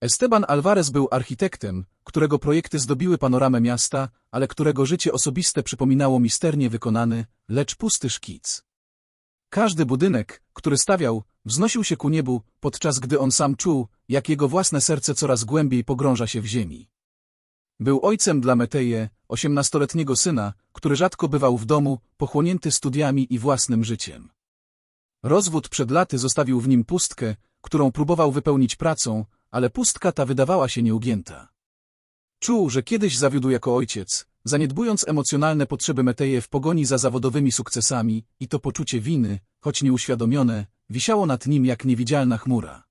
Esteban Alvarez był architektem, którego projekty zdobiły panoramę miasta, ale którego życie osobiste przypominało misternie wykonany, lecz pusty szkic. Każdy budynek, który stawiał, wznosił się ku niebu, podczas gdy on sam czuł, jak jego własne serce coraz głębiej pogrąża się w ziemi. Był ojcem dla Meteje, osiemnastoletniego syna, który rzadko bywał w domu, pochłonięty studiami i własnym życiem. Rozwód przed laty zostawił w nim pustkę, którą próbował wypełnić pracą, ale pustka ta wydawała się nieugięta. Czuł, że kiedyś zawiódł jako ojciec, zaniedbując emocjonalne potrzeby Meteje w pogoni za zawodowymi sukcesami i to poczucie winy, choć nieuświadomione, wisiało nad nim jak niewidzialna chmura.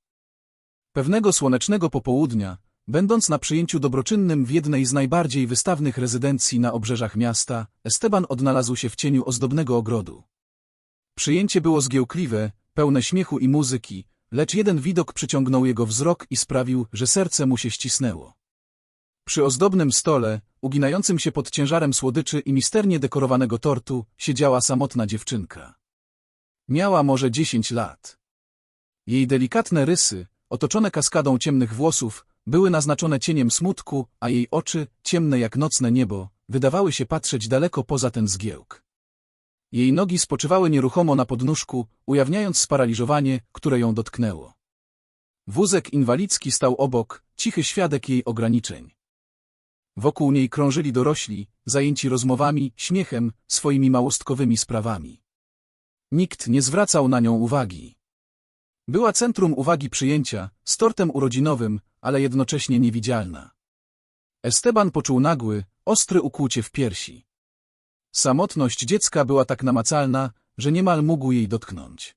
Pewnego słonecznego popołudnia, będąc na przyjęciu dobroczynnym w jednej z najbardziej wystawnych rezydencji na obrzeżach miasta, Esteban odnalazł się w cieniu ozdobnego ogrodu. Przyjęcie było zgiełkliwe, pełne śmiechu i muzyki, lecz jeden widok przyciągnął jego wzrok i sprawił, że serce mu się ścisnęło. Przy ozdobnym stole, uginającym się pod ciężarem słodyczy i misternie dekorowanego tortu, siedziała samotna dziewczynka. Miała może dziesięć lat. Jej delikatne rysy, otoczone kaskadą ciemnych włosów, były naznaczone cieniem smutku, a jej oczy, ciemne jak nocne niebo, wydawały się patrzeć daleko poza ten zgiełk. Jej nogi spoczywały nieruchomo na podnóżku, ujawniając sparaliżowanie, które ją dotknęło. Wózek inwalidzki stał obok, cichy świadek jej ograniczeń. Wokół niej krążyli dorośli, zajęci rozmowami, śmiechem, swoimi małostkowymi sprawami. Nikt nie zwracał na nią uwagi. Była centrum uwagi przyjęcia, z tortem urodzinowym, ale jednocześnie niewidzialna. Esteban poczuł nagły, ostry ukłucie w piersi. Samotność dziecka była tak namacalna, że niemal mógł jej dotknąć.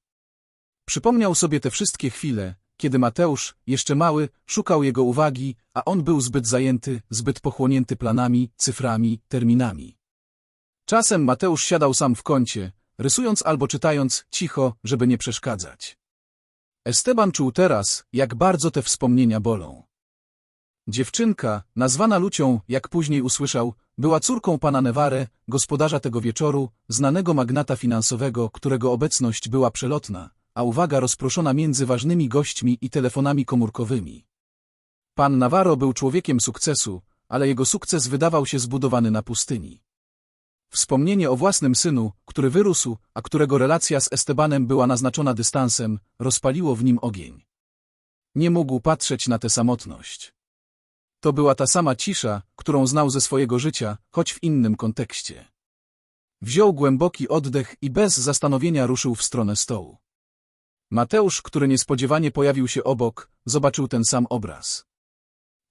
Przypomniał sobie te wszystkie chwile, kiedy Mateusz, jeszcze mały, szukał jego uwagi, a on był zbyt zajęty, zbyt pochłonięty planami, cyframi, terminami. Czasem Mateusz siadał sam w kącie, rysując albo czytając, cicho, żeby nie przeszkadzać. Esteban czuł teraz, jak bardzo te wspomnienia bolą. Dziewczynka, nazwana Lucią, jak później usłyszał, była córką pana Nevare, gospodarza tego wieczoru, znanego magnata finansowego, którego obecność była przelotna, a uwaga rozproszona między ważnymi gośćmi i telefonami komórkowymi. Pan Navarro był człowiekiem sukcesu, ale jego sukces wydawał się zbudowany na pustyni. Wspomnienie o własnym synu, który wyrósł, a którego relacja z Estebanem była naznaczona dystansem, rozpaliło w nim ogień. Nie mógł patrzeć na tę samotność. To była ta sama cisza, którą znał ze swojego życia, choć w innym kontekście. Wziął głęboki oddech i bez zastanowienia ruszył w stronę stołu. Mateusz, który niespodziewanie pojawił się obok, zobaczył ten sam obraz.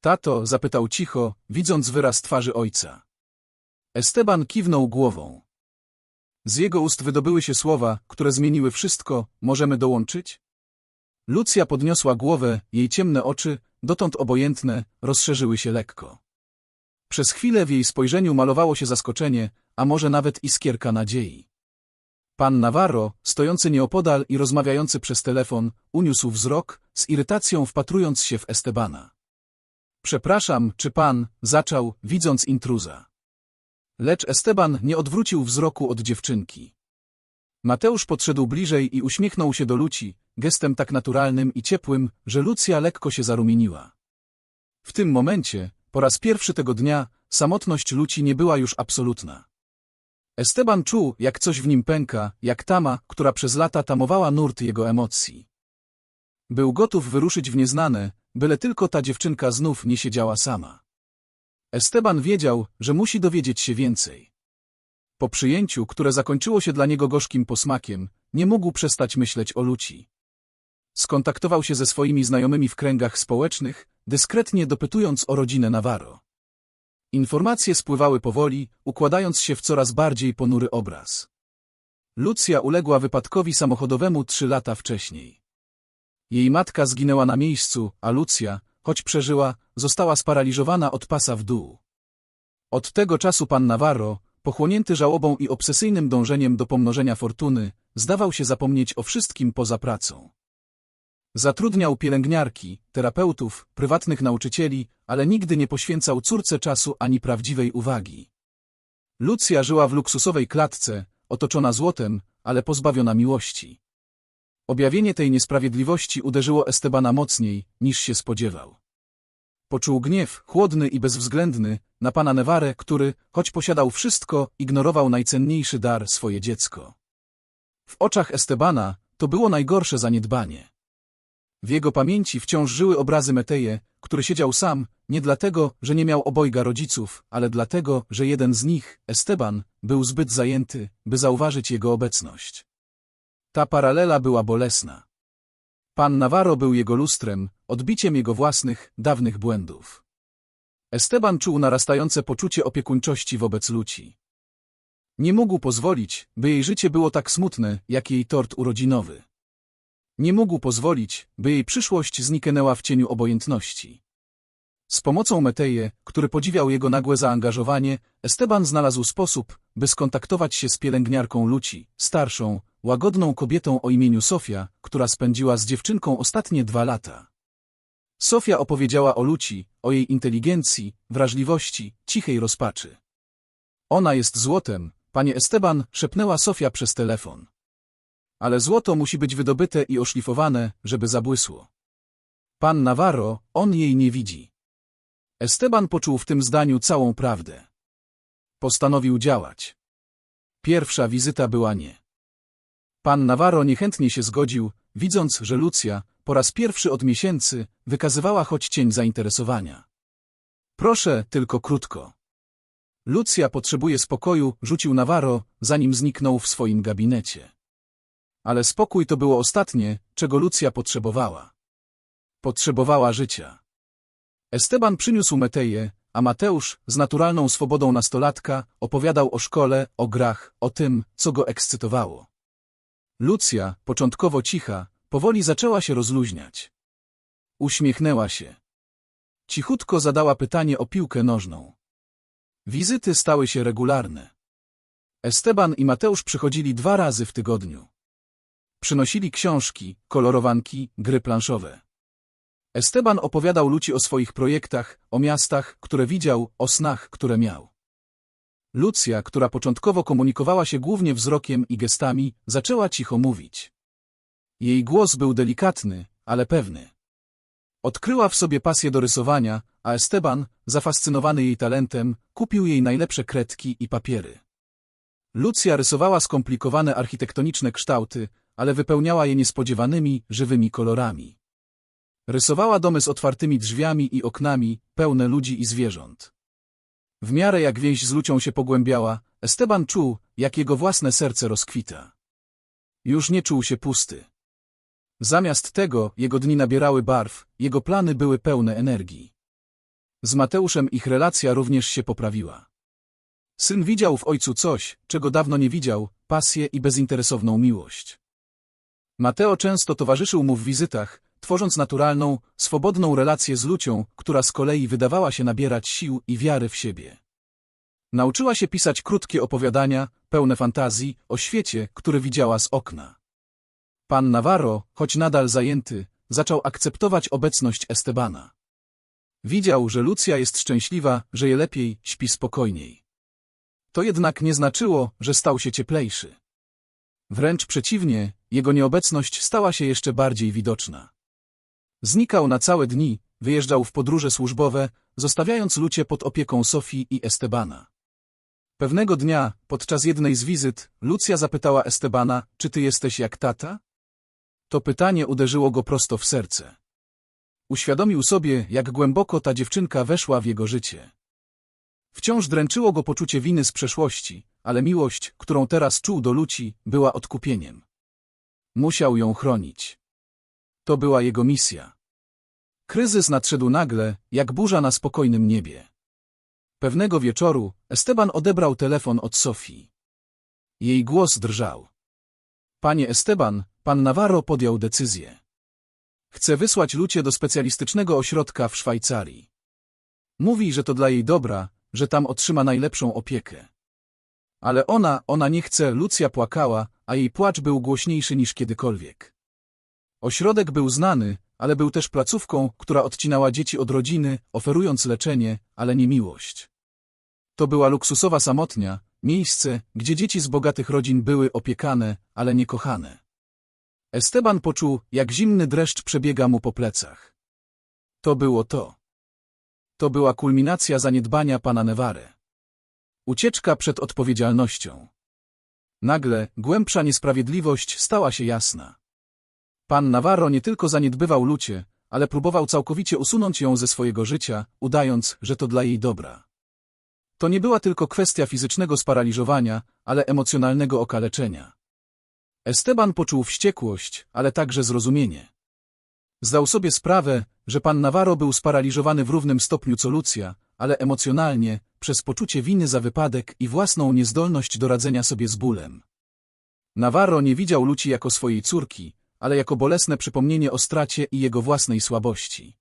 Tato, zapytał cicho, widząc wyraz twarzy ojca. Esteban kiwnął głową. Z jego ust wydobyły się słowa, które zmieniły wszystko, możemy dołączyć? Lucja podniosła głowę, jej ciemne oczy, dotąd obojętne, rozszerzyły się lekko. Przez chwilę w jej spojrzeniu malowało się zaskoczenie, a może nawet iskierka nadziei. Pan Navarro, stojący nieopodal i rozmawiający przez telefon, uniósł wzrok, z irytacją wpatrując się w Estebana. Przepraszam, czy pan, zaczął, widząc intruza. Lecz Esteban nie odwrócił wzroku od dziewczynki. Mateusz podszedł bliżej i uśmiechnął się do Luci, gestem tak naturalnym i ciepłym, że Lucja lekko się zarumieniła. W tym momencie, po raz pierwszy tego dnia, samotność Luci nie była już absolutna. Esteban czuł, jak coś w nim pęka, jak tama, która przez lata tamowała nurt jego emocji. Był gotów wyruszyć w nieznane, byle tylko ta dziewczynka znów nie siedziała sama. Esteban wiedział, że musi dowiedzieć się więcej. Po przyjęciu, które zakończyło się dla niego gorzkim posmakiem, nie mógł przestać myśleć o Luci. Skontaktował się ze swoimi znajomymi w kręgach społecznych, dyskretnie dopytując o rodzinę Navarro. Informacje spływały powoli, układając się w coraz bardziej ponury obraz. Lucja uległa wypadkowi samochodowemu trzy lata wcześniej. Jej matka zginęła na miejscu, a Lucja, choć przeżyła, została sparaliżowana od pasa w dół. Od tego czasu pan Navarro, pochłonięty żałobą i obsesyjnym dążeniem do pomnożenia fortuny, zdawał się zapomnieć o wszystkim poza pracą. Zatrudniał pielęgniarki, terapeutów, prywatnych nauczycieli, ale nigdy nie poświęcał córce czasu ani prawdziwej uwagi. Lucja żyła w luksusowej klatce, otoczona złotem, ale pozbawiona miłości. Objawienie tej niesprawiedliwości uderzyło Estebana mocniej, niż się spodziewał. Poczuł gniew, chłodny i bezwzględny, na pana Nevarę, który, choć posiadał wszystko, ignorował najcenniejszy dar, swoje dziecko. W oczach Estebana to było najgorsze zaniedbanie. W jego pamięci wciąż żyły obrazy Meteje, który siedział sam, nie dlatego, że nie miał obojga rodziców, ale dlatego, że jeden z nich, Esteban, był zbyt zajęty, by zauważyć jego obecność. Ta paralela była bolesna. Pan Navarro był jego lustrem, odbiciem jego własnych, dawnych błędów. Esteban czuł narastające poczucie opiekuńczości wobec Luci. Nie mógł pozwolić, by jej życie było tak smutne, jak jej tort urodzinowy. Nie mógł pozwolić, by jej przyszłość zniknęła w cieniu obojętności. Z pomocą Meteje, który podziwiał jego nagłe zaangażowanie, Esteban znalazł sposób, by skontaktować się z pielęgniarką Luci, starszą, łagodną kobietą o imieniu Sofia, która spędziła z dziewczynką ostatnie dwa lata. Sofia opowiedziała o Luci, o jej inteligencji, wrażliwości, cichej rozpaczy. Ona jest złotem, panie Esteban, szepnęła Sofia przez telefon. Ale złoto musi być wydobyte i oszlifowane, żeby zabłysło. Pan Navarro, on jej nie widzi. Esteban poczuł w tym zdaniu całą prawdę. Postanowił działać. Pierwsza wizyta była nie. Pan Navarro niechętnie się zgodził, widząc, że Lucja, po raz pierwszy od miesięcy, wykazywała choć cień zainteresowania. Proszę, tylko krótko. Lucja potrzebuje spokoju, rzucił Navarro, zanim zniknął w swoim gabinecie. Ale spokój to było ostatnie, czego Lucja potrzebowała. Potrzebowała życia. Esteban przyniósł Meteję, a Mateusz, z naturalną swobodą nastolatka, opowiadał o szkole, o grach, o tym, co go ekscytowało. Lucja, początkowo cicha, powoli zaczęła się rozluźniać. Uśmiechnęła się. Cichutko zadała pytanie o piłkę nożną. Wizyty stały się regularne. Esteban i Mateusz przychodzili dwa razy w tygodniu. Przynosili książki, kolorowanki, gry planszowe. Esteban opowiadał Luci o swoich projektach, o miastach, które widział, o snach, które miał. Lucja, która początkowo komunikowała się głównie wzrokiem i gestami, zaczęła cicho mówić. Jej głos był delikatny, ale pewny. Odkryła w sobie pasję do rysowania, a Esteban, zafascynowany jej talentem, kupił jej najlepsze kredki i papiery. Lucja rysowała skomplikowane architektoniczne kształty, ale wypełniała je niespodziewanymi, żywymi kolorami. Rysowała domy z otwartymi drzwiami i oknami, pełne ludzi i zwierząt. W miarę jak więź z Lucią się pogłębiała, Esteban czuł, jak jego własne serce rozkwita. Już nie czuł się pusty. Zamiast tego jego dni nabierały barw, jego plany były pełne energii. Z Mateuszem ich relacja również się poprawiła. Syn widział w ojcu coś, czego dawno nie widział, pasję i bezinteresowną miłość. Mateo często towarzyszył mu w wizytach, tworząc naturalną, swobodną relację z Lucią, która z kolei wydawała się nabierać sił i wiary w siebie. Nauczyła się pisać krótkie opowiadania, pełne fantazji, o świecie, który widziała z okna. Pan Navarro, choć nadal zajęty, zaczął akceptować obecność Estebana. Widział, że Lucja jest szczęśliwa, że je lepiej, śpi spokojniej. To jednak nie znaczyło, że stał się cieplejszy. Wręcz przeciwnie, jego nieobecność stała się jeszcze bardziej widoczna. Znikał na całe dni, wyjeżdżał w podróże służbowe, zostawiając Lucie pod opieką Sofii i Estebana. Pewnego dnia, podczas jednej z wizyt, Lucja zapytała Estebana, czy ty jesteś jak tata? To pytanie uderzyło go prosto w serce. Uświadomił sobie, jak głęboko ta dziewczynka weszła w jego życie. Wciąż dręczyło go poczucie winy z przeszłości, ale miłość, którą teraz czuł do Luci, była odkupieniem. Musiał ją chronić. To była jego misja. Kryzys nadszedł nagle, jak burza na spokojnym niebie. Pewnego wieczoru Esteban odebrał telefon od Sofii. Jej głos drżał. Panie Esteban, pan Navarro podjął decyzję. Chce wysłać Lucie do specjalistycznego ośrodka w Szwajcarii. Mówi, że to dla jej dobra, że tam otrzyma najlepszą opiekę. Ale ona, ona nie chce, Lucja płakała, a jej płacz był głośniejszy niż kiedykolwiek. Ośrodek był znany, ale był też placówką, która odcinała dzieci od rodziny, oferując leczenie, ale nie miłość. To była luksusowa samotnia, miejsce, gdzie dzieci z bogatych rodzin były opiekane, ale nie kochane. Esteban poczuł, jak zimny dreszcz przebiega mu po plecach. To było to. To była kulminacja zaniedbania pana Nevare. Ucieczka przed odpowiedzialnością. Nagle głębsza niesprawiedliwość stała się jasna. Pan Navarro nie tylko zaniedbywał Lucie, ale próbował całkowicie usunąć ją ze swojego życia, udając, że to dla jej dobra. To nie była tylko kwestia fizycznego sparaliżowania, ale emocjonalnego okaleczenia. Esteban poczuł wściekłość, ale także zrozumienie. Zdał sobie sprawę, że pan Navarro był sparaliżowany w równym stopniu co Lucja, ale emocjonalnie, przez poczucie winy za wypadek i własną niezdolność do radzenia sobie z bólem. Navarro nie widział Luci jako swojej córki, ale jako bolesne przypomnienie o stracie i jego własnej słabości.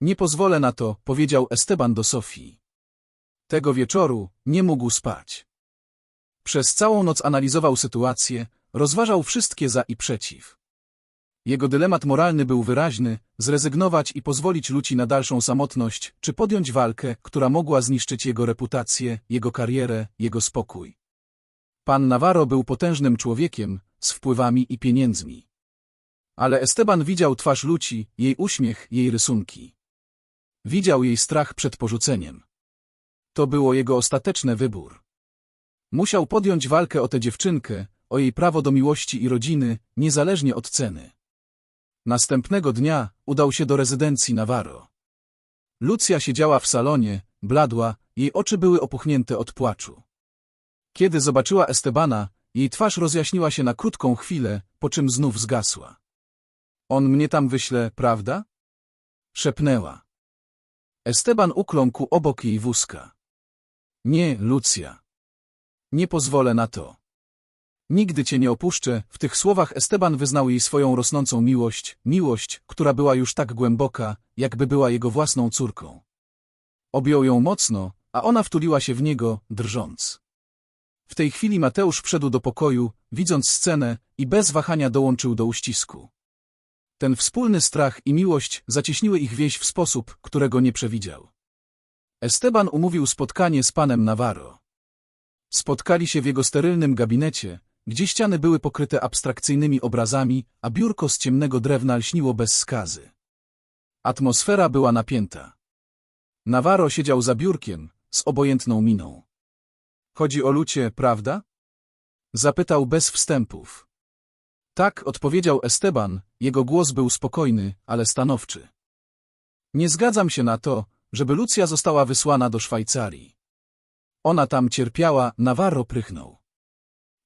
Nie pozwolę na to, powiedział Esteban do Sofii. Tego wieczoru nie mógł spać. Przez całą noc analizował sytuację, rozważał wszystkie za i przeciw. Jego dylemat moralny był wyraźny, zrezygnować i pozwolić Luci na dalszą samotność, czy podjąć walkę, która mogła zniszczyć jego reputację, jego karierę, jego spokój. Pan Navarro był potężnym człowiekiem, z wpływami i pieniędzmi. Ale Esteban widział twarz Luci, jej uśmiech, jej rysunki. Widział jej strach przed porzuceniem. To było jego ostateczny wybór. Musiał podjąć walkę o tę dziewczynkę, o jej prawo do miłości i rodziny, niezależnie od ceny. Następnego dnia udał się do rezydencji Navarro. Lucja siedziała w salonie, bladła, jej oczy były opuchnięte od płaczu. Kiedy zobaczyła Estebana, jej twarz rozjaśniła się na krótką chwilę, po czym znów zgasła. On mnie tam wyśle, prawda? Szepnęła. Esteban ukląkł obok jej wózka. Nie, Lucja. Nie pozwolę na to. Nigdy cię nie opuszczę, w tych słowach Esteban wyznał jej swoją rosnącą miłość, miłość, która była już tak głęboka, jakby była jego własną córką. Objął ją mocno, a ona wtuliła się w niego, drżąc. W tej chwili Mateusz wszedł do pokoju, widząc scenę, i bez wahania dołączył do uścisku. Ten wspólny strach i miłość zacieśniły ich więź w sposób, którego nie przewidział. Esteban umówił spotkanie z panem Navarro. Spotkali się w jego sterylnym gabinecie, gdzie ściany były pokryte abstrakcyjnymi obrazami, a biurko z ciemnego drewna lśniło bez skazy. Atmosfera była napięta. Navarro siedział za biurkiem, z obojętną miną. Chodzi o Lucie, prawda? Zapytał bez wstępów. Tak, odpowiedział Esteban, jego głos był spokojny, ale stanowczy. Nie zgadzam się na to, żeby Lucja została wysłana do Szwajcarii. Ona tam cierpiała, Navarro prychnął.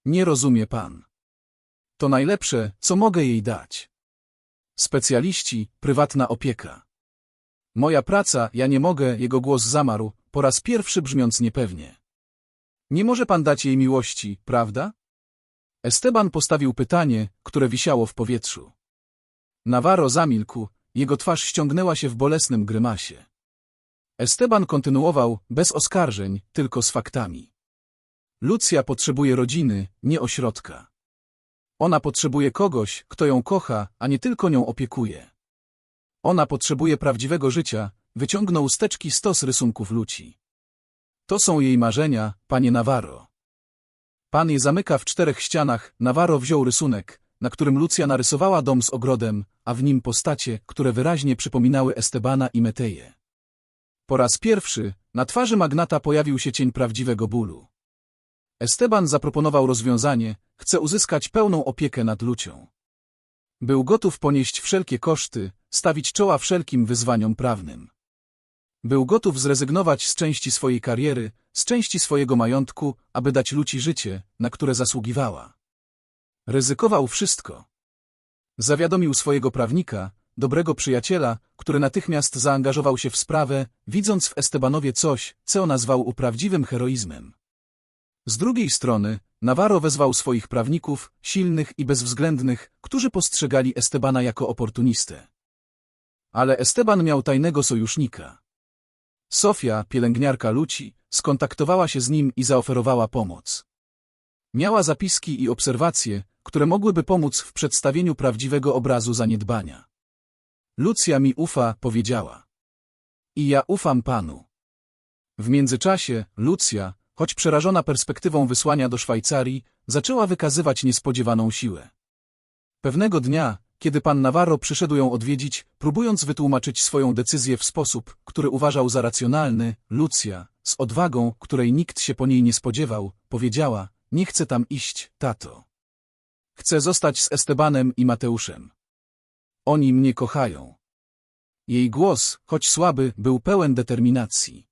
Nie rozumie pan. To najlepsze, co mogę jej dać. Specjaliści, prywatna opieka. Moja praca, ja nie mogę, jego głos zamarł, po raz pierwszy brzmiąc niepewnie. Nie może pan dać jej miłości, prawda? Esteban postawił pytanie, które wisiało w powietrzu. Navarro zamilkł, jego twarz ściągnęła się w bolesnym grymasie. Esteban kontynuował, bez oskarżeń, tylko z faktami. Lucja potrzebuje rodziny, nie ośrodka. Ona potrzebuje kogoś, kto ją kocha, a nie tylko nią opiekuje. Ona potrzebuje prawdziwego życia, wyciągnął z teczki stos rysunków Luci. To są jej marzenia, panie Navarro. Pan je zamyka w czterech ścianach, Navarro wziął rysunek, na którym Lucja narysowała dom z ogrodem, a w nim postacie, które wyraźnie przypominały Estebana i Meteję. Po raz pierwszy na twarzy magnata pojawił się cień prawdziwego bólu. Esteban zaproponował rozwiązanie, chce uzyskać pełną opiekę nad Lucią. Był gotów ponieść wszelkie koszty, stawić czoła wszelkim wyzwaniom prawnym. Był gotów zrezygnować z części swojej kariery, z części swojego majątku, aby dać Luci życie, na które zasługiwała. Ryzykował wszystko. Zawiadomił swojego prawnika, dobrego przyjaciela, który natychmiast zaangażował się w sprawę, widząc w Estebanowie coś, co nazwał uprawdziwym heroizmem. Z drugiej strony, Navarro wezwał swoich prawników, silnych i bezwzględnych, którzy postrzegali Estebana jako oportunistę. Ale Esteban miał tajnego sojusznika. Sofia, pielęgniarka Luci, skontaktowała się z nim i zaoferowała pomoc. Miała zapiski i obserwacje, które mogłyby pomóc w przedstawieniu prawdziwego obrazu zaniedbania. Lucja mi ufa, powiedziała. I ja ufam panu. W międzyczasie Lucja, choć przerażona perspektywą wysłania do Szwajcarii, zaczęła wykazywać niespodziewaną siłę. Pewnego dnia, kiedy pan Navarro przyszedł ją odwiedzić, próbując wytłumaczyć swoją decyzję w sposób, który uważał za racjonalny, Lucja, z odwagą, której nikt się po niej nie spodziewał, powiedziała, nie chcę tam iść, tato. Chcę zostać z Estebanem i Mateuszem. Oni mnie kochają. Jej głos, choć słaby, był pełen determinacji.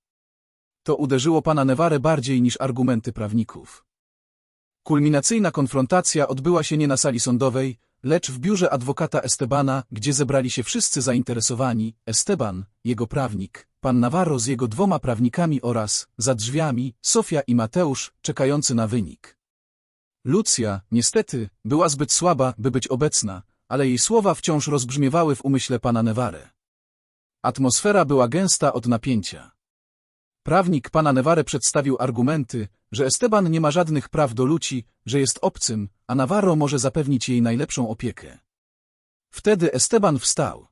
To uderzyło pana Newarę bardziej niż argumenty prawników. Kulminacyjna konfrontacja odbyła się nie na sali sądowej, lecz w biurze adwokata Estebana, gdzie zebrali się wszyscy zainteresowani, Esteban, jego prawnik, pan Navarro z jego dwoma prawnikami oraz, za drzwiami, Sofia i Mateusz, czekający na wynik. Lucja, niestety, była zbyt słaba, by być obecna, ale jej słowa wciąż rozbrzmiewały w umyśle pana Nevare. Atmosfera była gęsta od napięcia. Prawnik pana Nevare przedstawił argumenty, że Esteban nie ma żadnych praw do Luci, że jest obcym, a Navarro może zapewnić jej najlepszą opiekę. Wtedy Esteban wstał.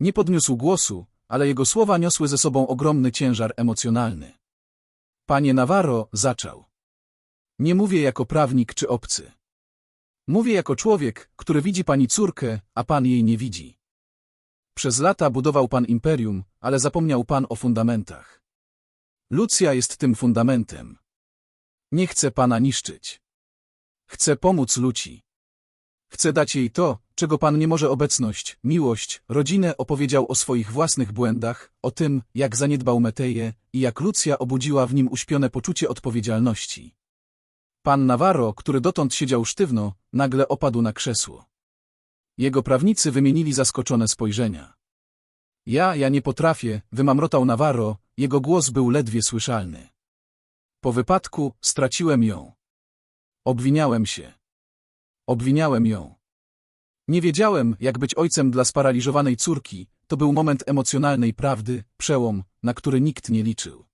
Nie podniósł głosu, ale jego słowa niosły ze sobą ogromny ciężar emocjonalny. Panie Navarro, zaczął. Nie mówię jako prawnik czy obcy. Mówię jako człowiek, który widzi pani córkę, a pan jej nie widzi. Przez lata budował pan imperium, ale zapomniał pan o fundamentach. Lucja jest tym fundamentem. Nie chcę pana niszczyć. Chcę pomóc Luci. Chcę dać jej to, czego pan nie może obecność, miłość, rodzinę opowiedział o swoich własnych błędach, o tym, jak zaniedbał Meteję i jak Lucja obudziła w nim uśpione poczucie odpowiedzialności. Pan Navarro, który dotąd siedział sztywno, nagle opadł na krzesło. Jego prawnicy wymienili zaskoczone spojrzenia. Ja, ja nie potrafię, wymamrotał Navarro, jego głos był ledwie słyszalny. Po wypadku straciłem ją. Obwiniałem się. Obwiniałem ją. Nie wiedziałem, jak być ojcem dla sparaliżowanej córki, to był moment emocjonalnej prawdy, przełom, na który nikt nie liczył.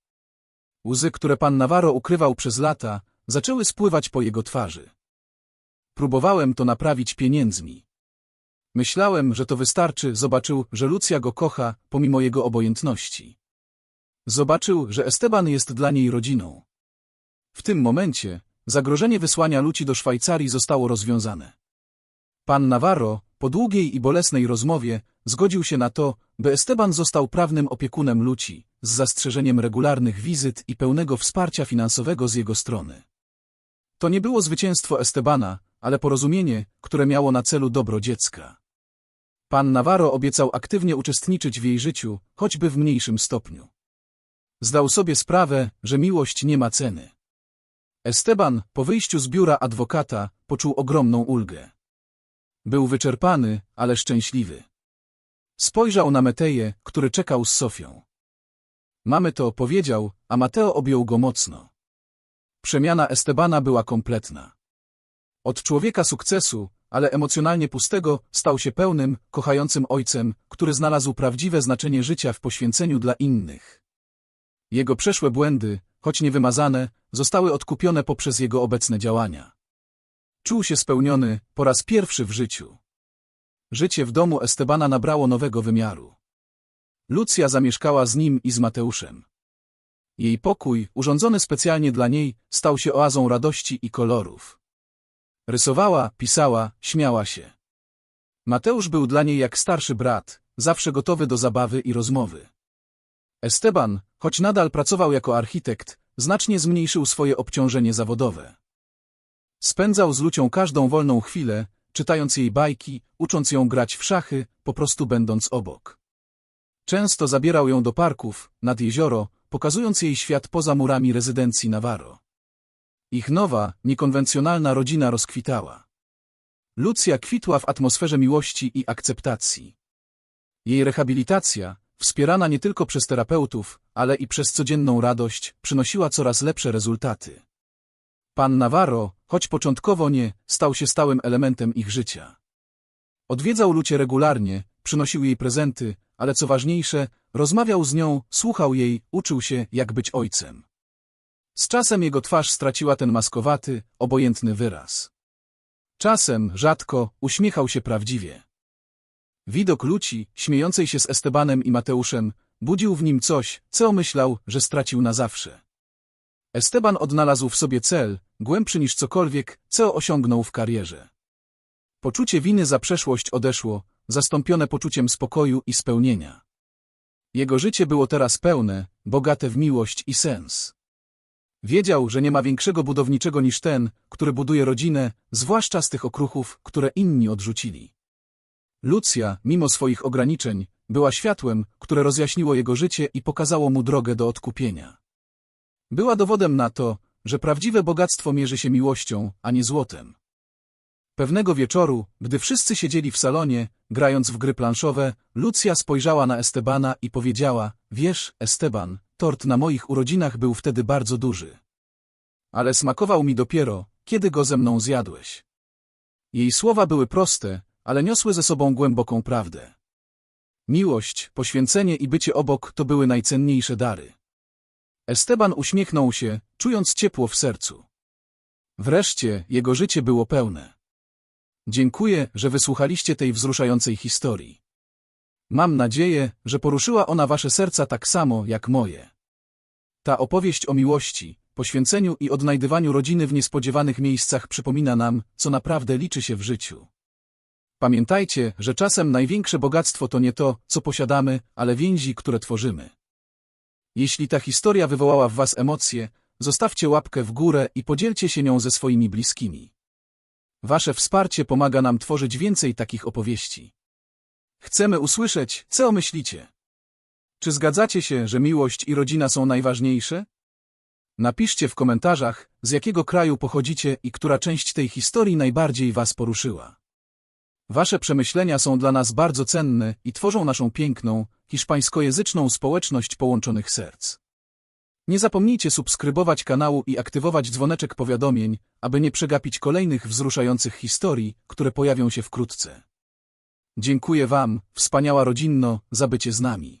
Łzy, które pan Navarro ukrywał przez lata, zaczęły spływać po jego twarzy. Próbowałem to naprawić pieniędzmi. Myślałem, że to wystarczy, zobaczył, że Lucja go kocha, pomimo jego obojętności. Zobaczył, że Esteban jest dla niej rodziną. W tym momencie zagrożenie wysłania Luci do Szwajcarii zostało rozwiązane. Pan Navarro, po długiej i bolesnej rozmowie, zgodził się na to, by Esteban został prawnym opiekunem Luci, z zastrzeżeniem regularnych wizyt i pełnego wsparcia finansowego z jego strony. To nie było zwycięstwo Estebana, ale porozumienie, które miało na celu dobro dziecka. Pan Navarro obiecał aktywnie uczestniczyć w jej życiu, choćby w mniejszym stopniu. Zdał sobie sprawę, że miłość nie ma ceny. Esteban, po wyjściu z biura adwokata, poczuł ogromną ulgę. Był wyczerpany, ale szczęśliwy. Spojrzał na Meteję, który czekał z Sofią. Mamy to, powiedział, a Mateo objął go mocno. Przemiana Estebana była kompletna. Od człowieka sukcesu, ale emocjonalnie pustego, stał się pełnym, kochającym ojcem, który znalazł prawdziwe znaczenie życia w poświęceniu dla innych. Jego przeszłe błędy, choć niewymazane, zostały odkupione poprzez jego obecne działania. Czuł się spełniony po raz pierwszy w życiu. Życie w domu Estebana nabrało nowego wymiaru. Lucja zamieszkała z nim i z Mateuszem. Jej pokój, urządzony specjalnie dla niej, stał się oazą radości i kolorów. Rysowała, pisała, śmiała się. Mateusz był dla niej jak starszy brat, zawsze gotowy do zabawy i rozmowy. Esteban, choć nadal pracował jako architekt, znacznie zmniejszył swoje obciążenie zawodowe. Spędzał z Lucią każdą wolną chwilę, czytając jej bajki, ucząc ją grać w szachy, po prostu będąc obok. Często zabierał ją do parków, nad jezioro, pokazując jej świat poza murami rezydencji Navarro. Ich nowa, niekonwencjonalna rodzina rozkwitała. Lucja kwitła w atmosferze miłości i akceptacji. Jej rehabilitacja, wspierana nie tylko przez terapeutów, ale i przez codzienną radość, przynosiła coraz lepsze rezultaty. Pan Navarro, choć początkowo nie, stał się stałym elementem ich życia. Odwiedzał Lucie regularnie, przynosił jej prezenty, ale co ważniejsze, rozmawiał z nią, słuchał jej, uczył się, jak być ojcem. Z czasem jego twarz straciła ten maskowaty, obojętny wyraz. Czasem, rzadko, uśmiechał się prawdziwie. Widok Luci, śmiejącej się z Estebanem i Mateuszem, budził w nim coś, co myślał, że stracił na zawsze. Esteban odnalazł w sobie cel, głębszy niż cokolwiek, co osiągnął w karierze. Poczucie winy za przeszłość odeszło, zastąpione poczuciem spokoju i spełnienia. Jego życie było teraz pełne, bogate w miłość i sens. Wiedział, że nie ma większego budowniczego niż ten, który buduje rodzinę, zwłaszcza z tych okruchów, które inni odrzucili. Lucja, mimo swoich ograniczeń, była światłem, które rozjaśniło jego życie i pokazało mu drogę do odkupienia. Była dowodem na to, że prawdziwe bogactwo mierzy się miłością, a nie złotem. Pewnego wieczoru, gdy wszyscy siedzieli w salonie, grając w gry planszowe, Lucja spojrzała na Estebana i powiedziała, wiesz, Esteban, tort na moich urodzinach był wtedy bardzo duży. Ale smakował mi dopiero, kiedy go ze mną zjadłeś. Jej słowa były proste, ale niosły ze sobą głęboką prawdę. Miłość, poświęcenie i bycie obok to były najcenniejsze dary. Esteban uśmiechnął się, czując ciepło w sercu. Wreszcie jego życie było pełne. Dziękuję, że wysłuchaliście tej wzruszającej historii. Mam nadzieję, że poruszyła ona wasze serca tak samo jak moje. Ta opowieść o miłości, poświęceniu i odnajdywaniu rodziny w niespodziewanych miejscach przypomina nam, co naprawdę liczy się w życiu. Pamiętajcie, że czasem największe bogactwo to nie to, co posiadamy, ale więzi, które tworzymy. Jeśli ta historia wywołała w was emocje, zostawcie łapkę w górę i podzielcie się nią ze swoimi bliskimi. Wasze wsparcie pomaga nam tworzyć więcej takich opowieści. Chcemy usłyszeć, co myślicie. Czy zgadzacie się, że miłość i rodzina są najważniejsze? Napiszcie w komentarzach, z jakiego kraju pochodzicie i która część tej historii najbardziej was poruszyła. Wasze przemyślenia są dla nas bardzo cenne i tworzą naszą piękną, hiszpańskojęzyczną społeczność połączonych serc. Nie zapomnijcie subskrybować kanału i aktywować dzwoneczek powiadomień, aby nie przegapić kolejnych wzruszających historii, które pojawią się wkrótce. Dziękuję Wam, wspaniała rodzinno, za bycie z nami.